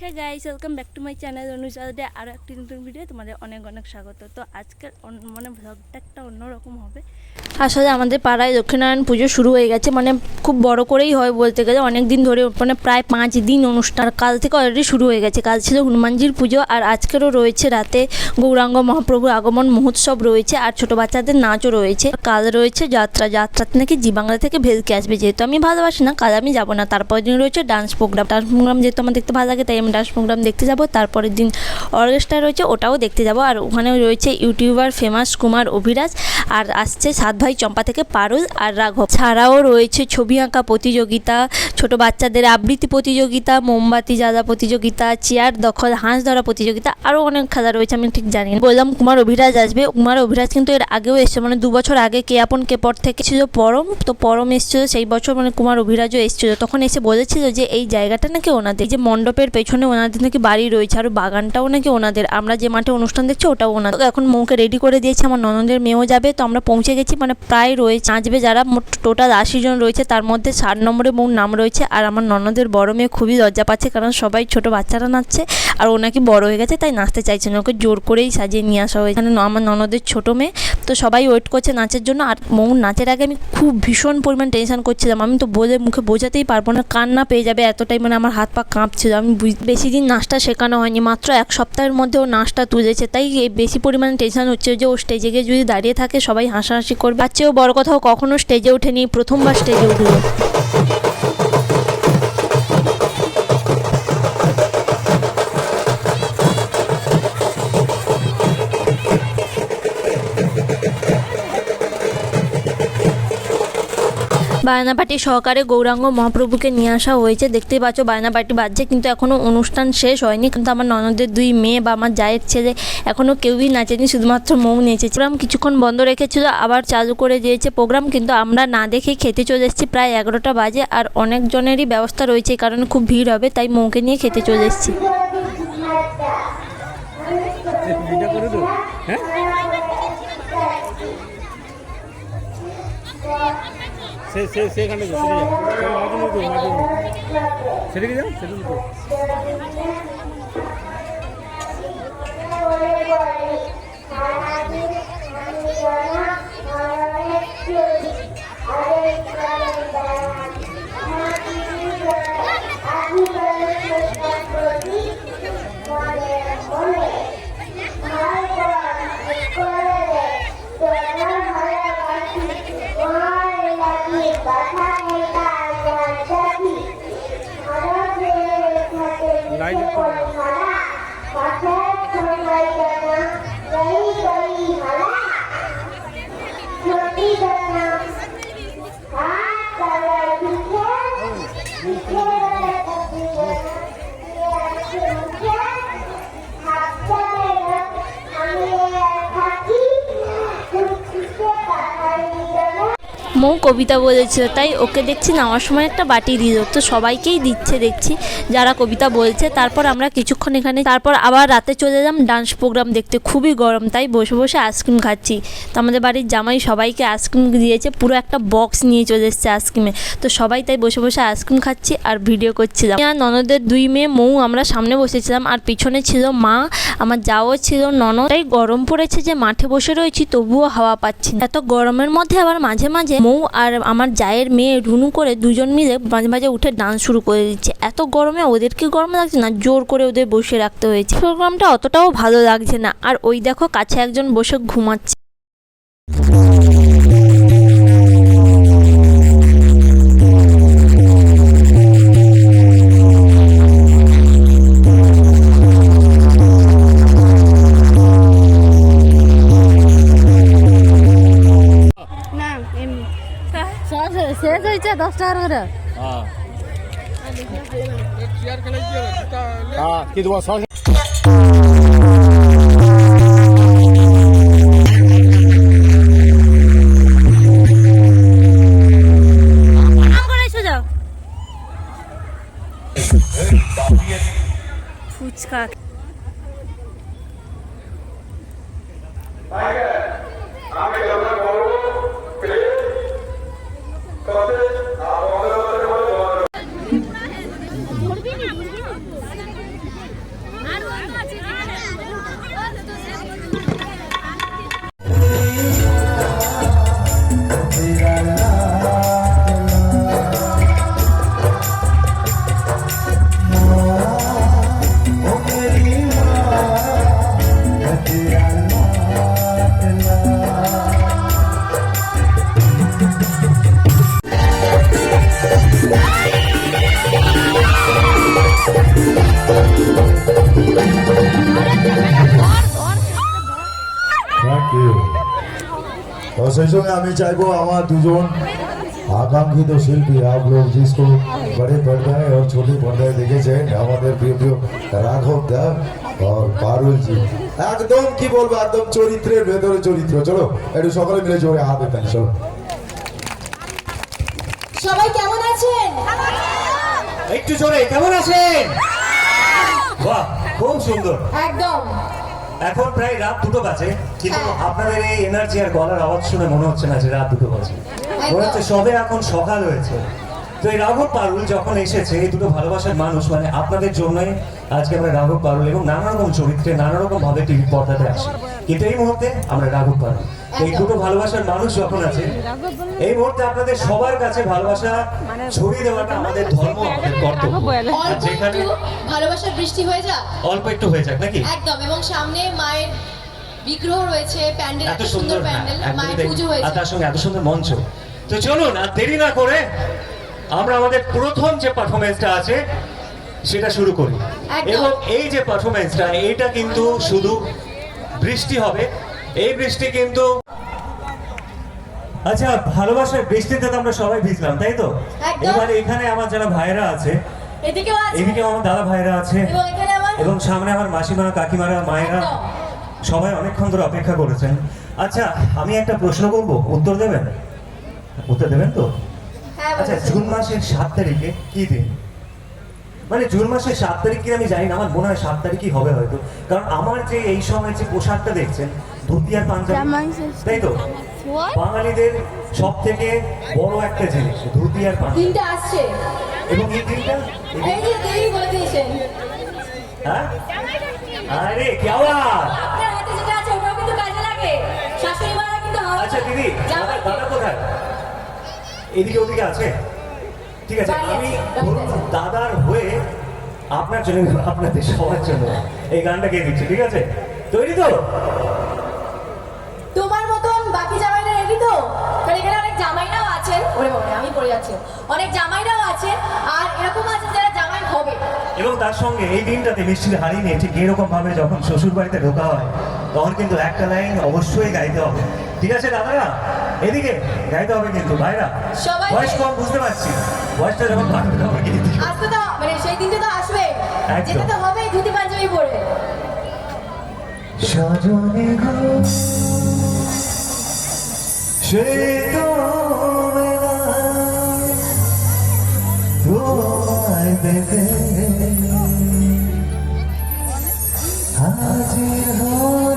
Hey guys welcome back to my channel অনুসারে আরও একটি নতুন ভিডিও তোমাদের অনেক অনেক স্বাগত। তো আজকের মানে ভ্লগটা একটা অন্যরকম হবে। আসলে আমাদের পাড়ায় দক্ষিণারায়ণ পুজো শুরু হয়ে গেছে মানে খুব বড় করেই হয় বলতে গেলে। অনেক দিন ধরে মানে প্রায় পাঁচ দিন অনুষ্ঠান, কাল থেকে অলরেডি শুরু হয়ে গেছে। কাল ছিল হনুমানজির পুজো, আর আজকেরও রয়েছে রাতে গৌরাঙ্গ মহাপ্রভুর আগমন মহোৎসব রয়েছে, আর ছোট বাচ্চাদের নাচও রয়েছে। কাল রয়েছে যাত্রা যাত্রাতে নাকি জি বাংলা থেকে ভেলকে আসবে, যেহেতু আমি ভালোবাসি না, কাল আমি যাব না। তারপর দিন রয়েছে ডান্স প্রোগ্রাম ডান্স প্রোগ্রাম যেহেতু আমার দেখতে ভালো লাগে, তাই ডান্স প্রোগ্রাম দেখতে যাব। তারপরের দিন অর্কেস্ট্রা রয়েছে, ওটাও দেখতে যাব। আর ওখানে রয়েছে ইউটিউবার ফেমাস কুমার অভিরাজ আর আসছে সাত ভাই চম্পা থেকে পারুল আর রাঘব। ছাড়াও রয়েছে ছবি আঁকা প্রতিযোগিতা, ছোট বাচ্চাদের আবৃত্তি প্রতিযোগিতা, মোমবাতি জ্বালা প্রতিযোগিতা, চেয়ার দখল, হাঁস ধরা প্রতিযোগিতা, আরও অনেক খেলা রয়েছে, আমি ঠিক জানি না। বললাম কুমার অভিরাজ আসবে। কুমার অভিরাজ কিন্তু এর আগেও এসছে মানে দু বছর আগে, কে আপন, কে পর থেকে ছিল পরম, তো পরম এসছিল, সেই বছর মানে কুমার অভিরাজও এসেছিল। তখন এসে বলেছিল যে, এই জায়গাটা নাকি ওনাদের যে মণ্ডপের পেছনে ওনাদের নাকি বাড়ি রয়েছে, আর বাগানটাও নাকি ওনাদের। আমরা যে মাঠে অনুষ্ঠান দেখছি, ওটাও ওনাদের। এখন মৌকে রেডি করে দিয়েছে, আমার ননদের মেয়েও যাবে, তো আমরা পৌঁছে গেছি মানে প্রায় রয়েছে নাচবে যারা টোটাল আশি জন রয়েছে, তার মধ্যে ষাট নম্বরে মৌর নাম রয়েছে, আর আমার ননদের বড় মেয়ে খুবই লজ্জা পাচ্ছে, কারণ সবাই ছোট বাচ্চারা নাচছে, আর ওনাকে নাকি বড় হয়ে গেছে, তাই নাচতে চাইছে না, ওকে জোর করেই সাজিয়ে নিয়ে আসা হয়েছে। আমার ননদের ছোট মেয়ে, তো সবাই ওয়েট করছে নাচের জন্য, আর মৌর নাচের আগে আমি খুব ভীষণ পরিমাণ টেনশন করছিলাম, আমি তো বলে মুখে বোঝাতেই পারব না, কান্না পেয়ে যাবে এতটাই মানে আমার হাত পা কাঁপছিল, আমি বেশি দিন নাচটা শেখানো হয়নি, মাত্র এক সপ্তাহের মধ্যে ও নাচটা তুলেছে, তাই বেশি পরিমাণে টেনশন হচ্ছে যে ও স্টেজে গিয়ে যদি দাঁড়িয়ে থাকে সবাই হাসাহাসি করবে। আর চেয়েও বড় কথাও কখনো স্টেজে ওঠেনি, প্রথমবার স্টেজে উঠল। বায়নাপাটি সহকারে গৌরাঙ্গ মহাপ্রভুকে নিয়ে আসা হয়েছে। দেখতেই পাচ্ছ বায়নাপাটি বাজছে, কিন্তু এখনও অনুষ্ঠান শেষ হয়নি। কিন্তু আমার ননদের দুই মেয়ে বা আমার জায়ের ছেলে এখনও কেউই নাচেনি, শুধুমাত্র মৌ নেচেছে প্রোগ্রাম কিছুক্ষণ বন্ধ রেখেছিল, আবার চালু করে দিয়েছে প্রোগ্রাম, কিন্তু আমরা না দেখেই খেতে চলে এসেছি। প্রায় এগারোটা বাজে আর অনেকজনেরই ব্যবস্থা রয়েছে কারণ খুব ভিড় হবে, তাই মৌকে নিয়ে খেতে চলে এসেছি। দেবো হ্যাঁ? সে সে সেখানে যাও সেদিকে যাও মাঝে মধ্যে সেদিকে যাও সেদিকে যাও লাইভ মৌ কবিতা বলেছিল, তাই ওকে দেখছি নামার সময় একটা বাটি দিল তো সবাইকেই দিচ্ছে, দেখছি যারা কবিতা বলছে। তারপর আমরা কিছুক্ষণ এখানে, তারপর আবার রাতে চলে এলাম ডান্স প্রোগ্রাম দেখতে। খুবই গরম, তাই বসে বসে আইসক্রিম খাচ্ছি। তো আমাদের বাড়ির জামাই সবাইকে আইসক্রিম দিয়েছে, পুরো একটা বক্স নিয়ে চলে এসেছে আইসক্রিমে তো সবাই তাই বসে বসে আইসক্রিম খাচ্ছি আর ভিডিও করছিলাম। আর ননদের দুই মেয়ে, মৌ, আমরা সামনে বসেছিলাম, আর পিছনে ছিল মা, আমার যাও ছিল ননদ। তাই গরম পড়েছে যে মাঠে বসে রয়েছি, তবুও হাওয়া পাচ্ছি এত গরমের মধ্যে আবার মাঝে মাঝে মৌ আর আমার জায়ের মেয়ে রুনু করে দুজন মিলে মাঝে মাঝে উঠে ডান্স শুরু করে দিচ্ছে। এত গরমে ওদেরকে গরম লাগছে না? জোর করে ওদের বসে রাখতে হয়েছে। প্রোগ্রামটা অতটাও ভালো লাগছে না। আর ওই দেখো, কাছে একজন বসে ঘুমাচ্ছে। শেষ দশ টাকার করে হ্যাঁ। কি তোমার থ্যাংক ইউ তো সেই সঙ্গে আমি চাইবো আমার দুজন आकांक्षित शिल्पी आप लोग जिसको बड़े पर्दाए और छोटे पर्दाए দেখেছেন আমাদের প্রিয় প্রিয় রাঘব দা আর পারুল জি একদম কি বলবো একদম চরিত্রের ভেতরে চরিত্র চলো একটু সকলে মিলে জোরে হাত দেন চলো সবাই কেমন আছেন একটু জোরে কেমন আছেন বাহ খুব সুন্দর একদম এখন প্রায় রাত দুটো বাজে কিন্তু হ্যাঁ। আপনাদের এই এনার্জি আর গলার আওয়াজ শুনে মনে হচ্ছে না যে রাত দুটো বাজে। মনে হচ্ছে সবে এখন সকাল হয়েছে। তো এই রাঘব পারুল যখন এসেছে এই দুটো ভালোবাসার মানুষ মানে আপনাদের জন্যই আজকে আমরা রাঘব পারুল এবং নানা রকম চরিত্রে নানা রকম ভাবে টিভি পর্দাতে আসি। কিন্তু এই মুহূর্তে আমরা রাঘব পারুল। এই দুটো ভালোবাসার মানুষ যখন আছে এই মুহূর্তে আপনাদের সবার কাছে ভালোবাসা ছড়িয়ে দেওয়াটা আমাদের ধর্ম আমাদের কর্তব্য। যেখানে ভালোবাসার বৃষ্টি হয়ে যাক। অল্প একটু হয়ে যাক নাকি? একদম এবং সামনে মায়ের বিগ্রহ রয়েছে প্যান্ডেল এত সুন্দর হ্যাঁ, প্যান্ডেল মায়ের। পুজো আর হয়েছে তার সঙ্গে এত সুন্দর মঞ্চ। তো চলুন আর দেরি না করে আমরা আমাদের প্রথম যে পারফরমেন্সটা আছে সেটা শুরু করি। এবং এই যে পারফরমেন্সটা এটা কিন্তু শুধু বৃষ্টি হবে এই বৃষ্টি কিন্তু আচ্ছা ভালোবাসার বৃষ্টিতে তো আমরা সবাই ভিজলাম তাই তো। এবার এখানে আমার যারা ভাইরা আছে এদিকে আমার দাদা ভাইরা আছে এবং সামনে আমার মাসিমা কাকিমারা মায়েরা সবাই অনেকক্ষণ ধরে অপেক্ষা করেছেন। আচ্ছা আমি একটা প্রশ্ন করব উত্তর দেবেন? উত্তর দেবেন তো? হ্যাঁ আচ্ছা জুন মাসের সাত তারিখে কি দিন? মানে জুন মাসের সাত তারিখ কি আমি জানি না আমার মনে হয় সাত তারিখই হবে হয়তো। কারণ আমার যে এই সময় যে পোশাকটা দেখছেন ধুতি আর পাঞ্জাবি তাই তো? বাঙালিদের সব থেকে বড় একটা জিনিস ধুতি আর পাঞ্জাবি আসছে। এবং এই এই যে হ্যাঁ? আরে কে আওয়াজ? আপনার হাতে যেটা আছে ওটাও কিন্তু কাজে লাগে। শাশুড়ি মারা কিন্তু আচ্ছা দিদি দাদা কোথায়? এদিকে ওদিকে আছে? ঠিক আছে আমি। দাদার হয়ে আপনার জন্য আপনাদের সবার জন্য এই গানটা গেয়ে দিচ্ছি ঠিক আছে? তৈরি তো তোমার মতন বাকি জামাইরা রেডি তো কারণ এখানে অনেক জামাইরাও আছেন। ওরে বাবা আমি পড়ে যাচ্ছি। অনেক জামাইরাও আছে আর এরকম আছে যারা জামাই হবে। এবং তার সঙ্গে এই দিনটাতে মিষ্টির হারিয়ে নিয়ে ঠিক এরকম ভাবে যখন শ্বশুর বাড়িতে ঢোকা হয় তখন কিন্তু একটা লাইন অবশ্যই গাইতে হবে। ঠিক আছে দাদারা? এদিকে গাইতে হবে কিন্তু ভাইরা। সবাই- বয়স কম বুঝতে পারছি। বয়সটা যখন তখন গিয়ে দিও। আসতে তো মানে সেই দিনটা তো আসবে। যেতে তো হবে ধুতি পাঞ্জাবি পরে। সজনে গো সে তো মেলা তোমায় পেতে হাজির হরা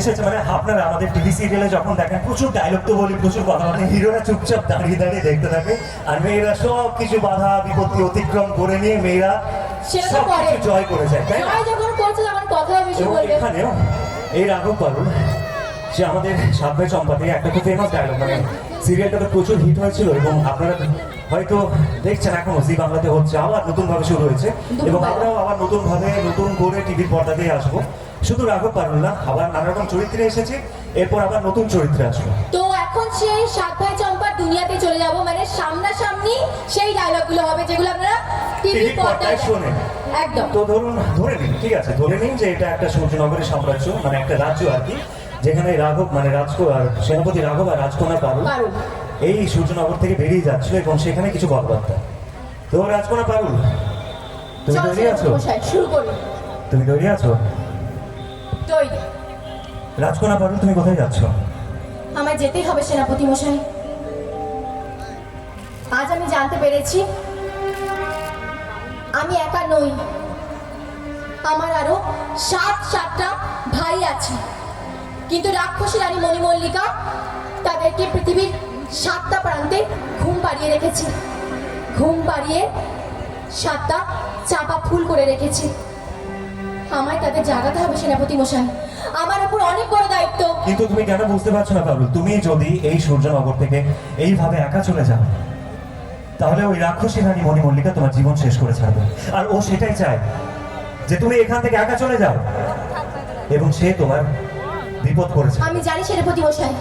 এসেছে মানে আপনারা আমাদের টিভি সিরিয়ালে যখন দেখেন প্রচুর ডায়লগ তো বলি প্রচুর কথা মানে হিরোরা চুপচাপ দাঁড়িয়ে দাঁড়িয়ে দেখতে থাকে আর মেয়েরা সব কিছু বাধা বিপত্তি অতিক্রম করে নিয়ে মেয়েরা সব কিছু জয় করে যায় তাই এখানেও এই রাঘব পারুল সে আমাদের চম্পাতে একটা খুব ফেমাস ডায়লগ মানে সিরিয়ালটা তো প্রচুর হিট হয়েছিল এবং আপনারা হয়তো দেখছেন এখনও জি বাংলাতে হচ্ছে আবার নতুন ভাবে শুরু হয়েছে। এবং আমরাও আবার নতুনভাবে নতুন করে টিভির পর্দাতে আসব। শুধু রাঘব পারুল না আবার নানা রকম চরিত্রে এসেছে এরপর আবার নতুন চরিত্রে আসবে তো এখন সেই সাত ভাই চম্পার দুনিয়াতে চলে যাব মানে সামনাসামনি সেই ডায়লগগুলো হবে যেগুলো আপনারা টিভি পর্দায় শোনেন। একদম। তো ধরুন ধরে নিন ঠিক আছে ধরে নিন যে এটা একটা সূর্যনগরের সাম্রাজ্য মানে একটা রাজ্য আর কি যেখানে রাঘব মানে রাজকো আর সেনাপতি রাঘব আর রাজকন্যা পারুল। এই সূর্যনগর থেকে বেরিয়ে যাচ্ছিল এবং সেখানে কিছু কথাবার্তা। তো রাজকন্যা পারুল তুমি তৈরি আছো? শুরু তুমি তৈরি আছো? তৈরি রাজকন্যা পারুল তুমি কোথায় যাচ্ছ? আমায় যেতেই হবে সেনাপতি মশাই আজ আমি জানতে পেরেছি আমি একা নই। আমার আরও সাত সাতটা ভাই আছে। কিন্তু রাক্ষসী রানী মণিমল্লিকা তাদেরকে পৃথিবীর সাতটা প্রান্তে ঘুম পাড়িয়ে রেখেছে। ঘুম পাড়িয়ে সাতটা চাপা ফুল করে রেখেছে। আমায় তাদের জাগাতে হবে সেনাপতি মশাই। আমার উপর অনেক বড় দায়িত্ব। কিন্তু তুমি কেন বুঝতে পারছ না পারুল? তুমি যদি এই সূর্যনগর থেকে এইভাবে একা চলে যাও তাহলে ওই রাক্ষসী রানী মণিমল্লিকা তোমার জীবন শেষ করে ছাড়বে। আর ও সেটাই চায় যে তুমি এখান থেকে একা চলে যাও এবং সে তোমার বিপদ করেছে। আমি জানি সেনাপতি মশাই।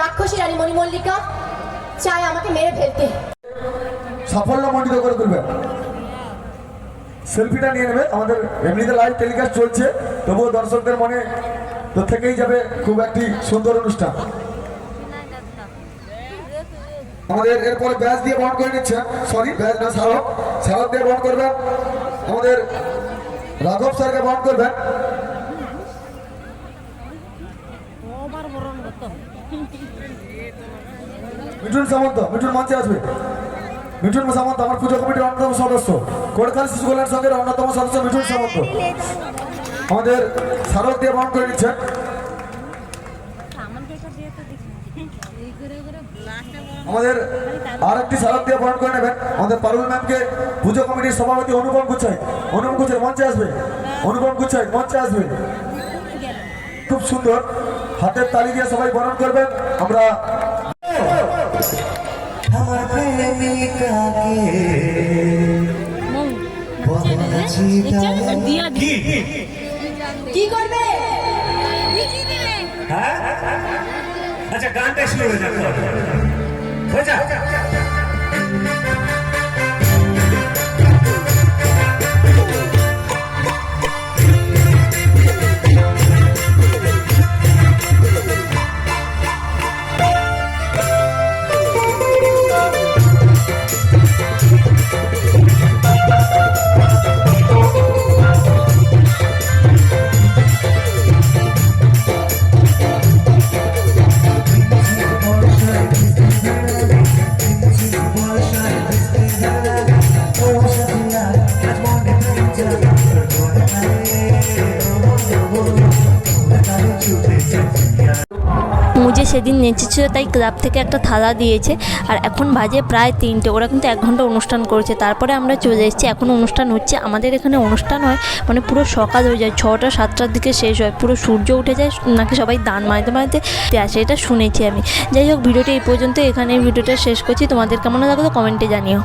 রাক্ষসী রানী মণিমল্লিকা চায় আমাকে মেরে ফেলতে। সাফল্য মণ্ডিত করে তুলবেন সেলফিটা নিয়ে নেবে। আমাদের এমনিতে লাইভ টেলিকাস্ট চলছে, তবুও দর্শকদের মনে তো থেকেই যাবে খুব একটি সুন্দর অনুষ্ঠান। আমাদের এরপরে ব্যাস দিয়ে বহন করে নিচ্ছেন সরি ব্যাচ না স্মারক স্মারক দিয়ে বহন করবেন। আমাদের রাঘব স্যারকে বহন করবেন। মিঠুন সামন্ত, মিঠুন মঞ্চে আসবে। মিঠুন সামন্ত, আমার পুজো কমিটির অন্যতম সদস্য। কোড়খাল শিশু কল্যাণ সংঘের অন্যতম সদস্য মিঠুন সামন্ত। আমাদের স্মারক দিয়ে বহন করে নিচ্ছেন। আমাদের আর একটি স্মারক দিয়ে বহন করে নেবেন। আমাদের পারুল ম্যামকে পুজো কমিটির সভাপতি অনুপম গুচ্ছাই। অনুপম গুচ্ছাই মঞ্চে আসবে। অনুপম গুচ্ছাই, মঞ্চে আসবে। খুব সুন্দর। হাতের তালি দিয়ে সবাই বরণ করবেন। আমরা আমার প্রেমিকাকে কি? কি করবে? হ্যাঁ? আচ্ছা গানটা শুরু হয়ে যাবে হয়ে যা সেদিন নেচেছিল তাই ক্লাব থেকে একটা থালা দিয়েছে আর এখন বাজে প্রায় তিনটে। ওরা কিন্তু এক ঘণ্টা অনুষ্ঠান করেছে। তারপরে আমরা চলে এসেছি। এখন অনুষ্ঠান হচ্ছে, আমাদের এখানে অনুষ্ঠান হয় মানে পুরো সকাল হয়ে যায়। ছটা, সাতটার দিকে শেষ হয়। পুরো সূর্য উঠে যায়, নাকি সবাই দান মারতে মারতে আসে, এটা শুনেছি আমি। যাই হোক, ভিডিওটি এই পর্যন্ত এখানে ভিডিওটা শেষ করছি। তোমাদের কেমন লাগল কমেন্টে জানিও।